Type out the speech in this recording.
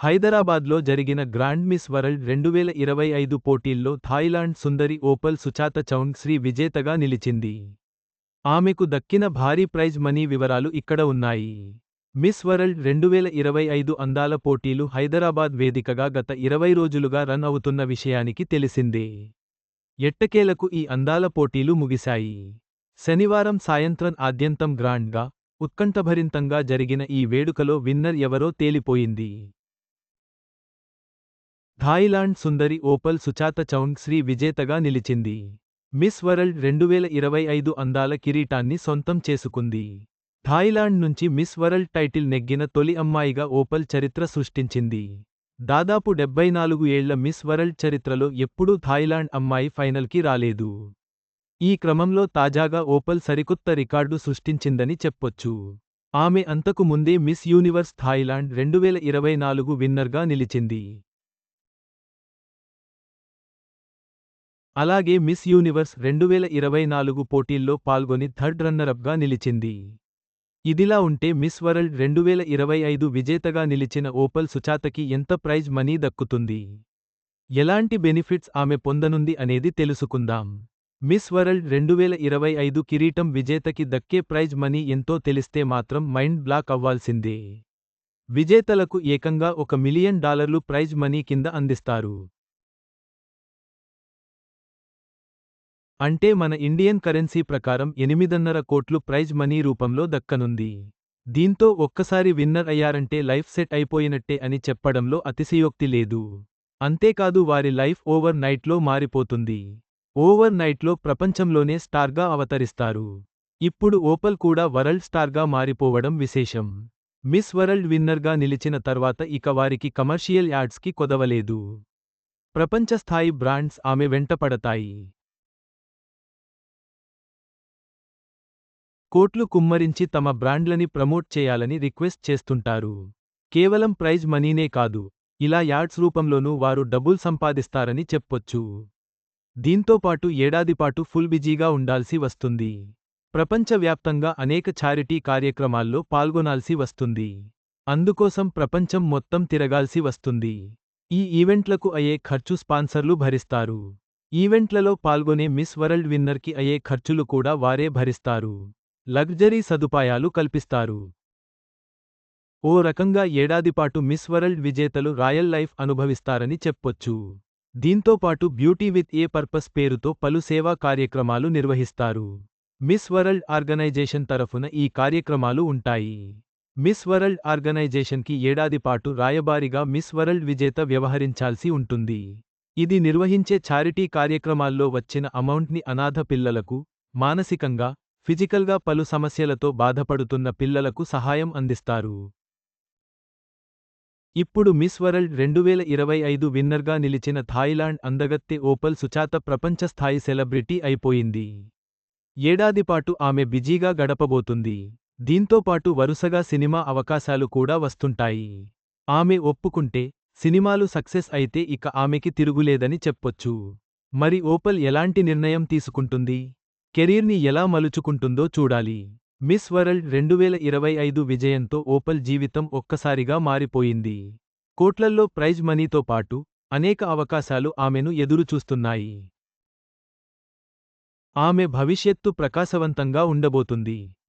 హైదరాబాద్లో జరిగిన grand miss world రెండువేల ఇరవై ఐదు పోటీల్లో థాయిలాండ్ సుందరి ఓపల్ సుచాత చౌంగ్ శ్రీ విజేతగా నిలిచింది. ఆమెకు దక్కిన భారీ ప్రైజ్ మనీ వివరాలు ఇక్కడ ఉన్నాయి. మిస్ వరల్డ్ రెండువేల ఇరవై ఐదు అందాల పోటీలు హైదరాబాద్ వేదికగా గత ఇరవై రోజులుగా రన్ అవుతున్న విషయానికి తెలిసిందే. ఎట్టకేలకు ఈ అందాల పోటీలు ముగిశాయి. శనివారం సాయంత్రం ఆద్యంతం గ్రాండ్గా ఉత్కంఠభరింతంగా జరిగిన ఈ వేడుకలో విన్నర్ ఎవరో తేలిపోయింది. థాయిలాండ్ సుందరి ఓపల్ సుచాత చౌంగ్ శ్రీ విజేతగా నిలిచింది. మిస్ వరల్డ్ రెండువేల ఇరవై ఐదు అందాల కిరీటాన్ని సొంతం చేసుకుంది. థాయిలాండ్ నుంచి మిస్ వరల్డ్ టైటిల్ నెగ్గిన తొలి అమ్మాయిగా ఓపల్ చరిత్ర సృష్టించింది. దాదాపు డెబ్బై నాలుగు ఏళ్ళ మిస్ వరల్డ్ చరిత్రలో ఎప్పుడూ థాయిలాండ్ అమ్మాయి ఫైనల్కి రాలేదు. ఈ క్రమంలో తాజాగా ఓపల్ సరికొత్త రికార్డు సృష్టించిందని చెప్పొచ్చు. ఆమె అంతకు ముందే మిస్ యూనివర్స్ థాయిలాండ్ రెండువేల ఇరవై నాలుగు విన్నర్గా నిలిచింది. అలాగే మిస్ యూనివర్స్ రెండువేల ఇరవై నాలుగు పోటీల్లో పాల్గొని థర్డ్ రన్నరప్గా నిలిచింది. ఇదిలా ఉంటే మిస్ వరల్డ్ రెండువేల ఇరవై ఐదు విజేతగా నిలిచిన ఓపల్ సుచాతకి ఎంత ప్రైజ్ మనీ దక్కుతుంది? ఎలాంటి బెనిఫిట్స్ ఆమె పొందనుంది అనేది తెలుసుకుందాం. మిస్ వరల్డ్ రెండువేల ఇరవై ఐదు కిరీటం విజేతకి దక్కే ప్రైజ్ మనీ ఎంతో తెలిస్తే మాత్రం మైండ్ బ్లాక్ అవ్వాల్సిందే. విజేతలకు ఏకంగా ఒక మిలియన్ డాలర్లు ప్రైజ్ మనీ కింద అందిస్తారు. అంటే మన ఇండియన్ కరెన్సీ ప్రకారం ఎనిమిదన్నర కోట్లు ప్రైజ్ మనీ రూపంలో దక్కనుంది. దీంతో ఒక్కసారి విన్నర్ అయ్యారంటే లైఫ్ సెట్ అయిపోయినట్టే అని చెప్పడంలో అతిశయోక్తి లేదు. అంతేకాదు వారి లైఫ్ ఓవర్ నైట్లో మారిపోతుంది. ఓవర్ నైట్లో ప్రపంచంలోనే స్టార్గా అవతరిస్తారు. ఇప్పుడు ఓపల్ కూడా వరల్డ్ స్టార్గా మారిపోవడం విశేషం. మిస్ వరల్డ్ విన్నర్గా నిలిచిన తర్వాత ఇక వారికి కమర్షియల్ యాడ్స్కి కొదవలేదు. ప్రపంచస్థాయి బ్రాండ్స్ ఆమె వెంటపడతాయి. కోట్లు కుమ్మరించి తమ బ్రాండ్లని ప్రమోట్ చేయాలని రిక్వెస్ట్ చేస్తుంటారు. కేవలం ప్రైజ్ మనీనే కాదు ఇలా యాడ్స్ రూపంలోనూ వారు డబ్బుల్ సంపాదిస్తారని చెప్పొచ్చు. దీంతోపాటు ఏడాదిపాటు ఫుల్ బిజీగా ఉండాల్సి వస్తుంది. ప్రపంచవ్యాప్తంగా అనేక చారిటీ కార్యక్రమాల్లో పాల్గొనాల్సి వస్తుంది. అందుకోసం ప్రపంచం మొత్తం తిరగాల్సి వస్తుంది. ఈ ఈవెంట్లకు అయ్యే ఖర్చు స్పాన్సర్లు భరిస్తారు. ఈవెంట్లలో పాల్గొనే మిస్ వరల్డ్ విన్నర్కి అయ్యే ఖర్చులు కూడా వారే భరిస్తారు. లగ్జరీ సదుపాయాలు కల్పిస్తారు. ఓ రకంగా ఏడాదిపాటు మిస్ వరల్డ్ విజేతలు రాయల్ లైఫ్ అనుభవిస్తారని చెప్పొచ్చు. దీంతోపాటు బ్యూటీ విత్ ఏ పర్పస్ పేరుతో పలు సేవా కార్యక్రమాలు నిర్వహిస్తారు. మిస్ వరల్డ్ ఆర్గనైజేషన్ తరఫున ఈ కార్యక్రమాలు ఉంటాయి. మిస్ వరల్డ్ ఆర్గనైజేషన్కి ఏడాదిపాటు రాయబారిగా మిస్ వరల్డ్ విజేత వ్యవహరించాల్సి ఉంటుంది. ఇది నిర్వహించే ఛారిటీ కార్యక్రమాల్లో వచ్చిన అమౌంట్ని అనాథ పిల్లలకు మానసికంగా ఫిజికల్గా పలు సమస్యలతో బాధపడుతున్న పిల్లలకు సహాయం అందిస్తారు. ఇప్పుడు మిస్ వరల్డ్ రెండువేల ఇరవై ఐదు విన్నర్గా నిలిచిన థాయిలాండ్ అందగత్తె ఓపల్ సుచాత ప్రపంచ స్థాయి సెలబ్రిటీ అయిపోయింది. ఏడాదిపాటు ఆమె బిజీగా గడపబోతుంది. దీంతోపాటు వరుసగా సినిమా అవకాశాలు కూడా వస్తుంటాయి. ఆమె ఒప్పుకుంటే సినిమాలు సక్సెస్ అయితే ఇక ఆమెకి తిరుగులేదని చెప్పొచ్చు. మరి ఓపల్ ఎలాంటి నిర్ణయం తీసుకుంటుంది? కెరీర్ని ఎలా మలుచుకుంటుందో చూడాలి. మిస్ వరల్డ్ రెండువేల ఇరవై ఐదు విజయంతో ఓపల్ జీవితం ఒక్కసారిగా మారిపోయింది. కోట్లల్లో ప్రైజ్ మనీతో పాటు అనేక అవకాశాలు ఆమెను ఎదురుచూస్తున్నాయి. ఆమె భవిష్యత్తు ప్రకాశవంతంగా ఉండబోతుంది.